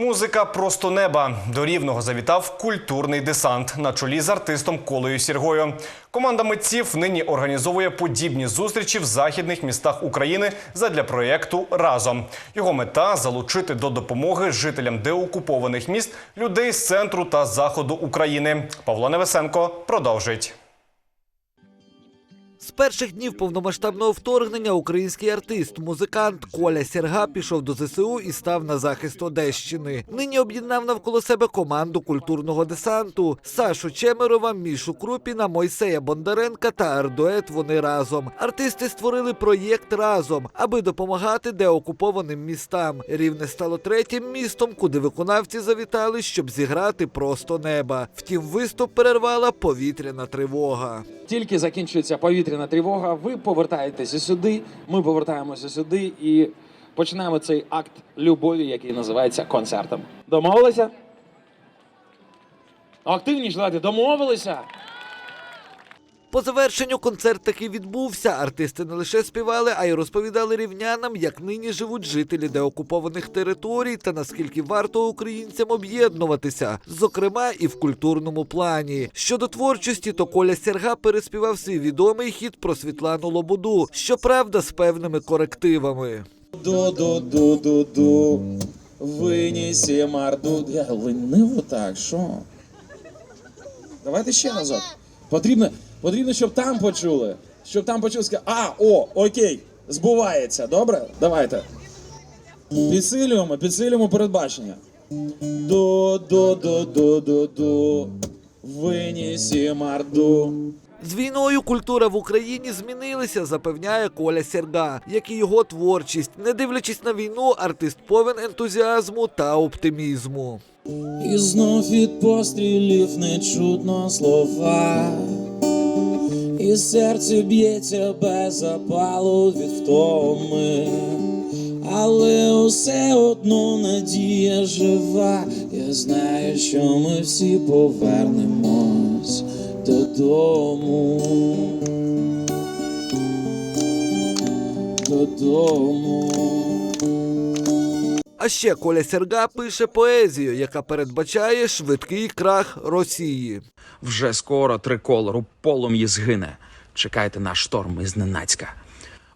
Музика просто неба до рівного завітав культурний десант на чолі з артистом Колею Сіргою. Команда митців нині організовує подібні зустрічі в західних містах України задля проєкту Разом. Його мета залучити до допомоги жителям деокупованих міст людей з центру та заходу України. Павло Невесенко продовжить. З перших днів повномасштабного вторгнення український артист, музикант Коля Сірга пішов до ЗСУ і став на захист Одещини. Нині об'єднав навколо себе команду культурного десанту Сашу Чемерова, Мішу Крупіна, Мойсея Бондаренка та Ардует. Вони разом. Артисти створили проєкт разом, аби допомагати деокупованим містам. Рівне стало третім містом, куди виконавці завітали, щоб зіграти просто неба. Втім, виступ перервала повітряна тривога. Тільки закінчується повітряна тривога, ви повертаєтеся сюди, ми повертаємося сюди і починаємо цей акт любові, який називається концертом. Домовилися? Активніше давайте, домовилися. По завершенню концерт таки відбувся. Артисти не лише співали, а й розповідали рівнянам, як нині живуть жителі деокупованих територій та наскільки варто українцям об'єднуватися, зокрема і в культурному плані. Щодо творчості, то Коля Серга переспівав свій відомий хіт про Світлану Лободу, щоправда, з певними корективами. Ду-ду-ду-ду-ду. Винісі марду. Я лениво так, що? Давайте ще разок. Потрібно, потрібно, щоб там почули. Щоб там почули. ска- А, о, окей, збувається, добре? Давайте. Підсилюємо, підсилюємо передбачення. Ду-ду-ду-ду-ду-ду. Винісі марду. З війною культура в Україні змінилася, запевняє Коля Серга, як і його творчість. Не дивлячись на війну, артист повен ентузіазму та оптимізму. І знов від пострілів не чутно слова, і серце б'ється без запалу від втоми, але усе одно надія жива. Я знаю, що ми всі повернемось додому. Додому. А ще Коля Серга пише поезію, яка передбачає швидкий крах Росії. Вже скоро триколор у полум'ї згине. Чекайте на шторм із Ненацька.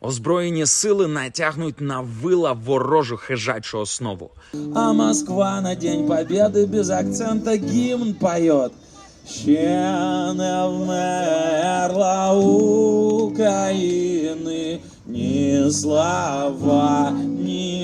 Озброєні сили натягнуть на вила ворожу хижачу основу. А Москва на День Победы без акцента гимн поет. Ще не вмерла України ні слава, ні.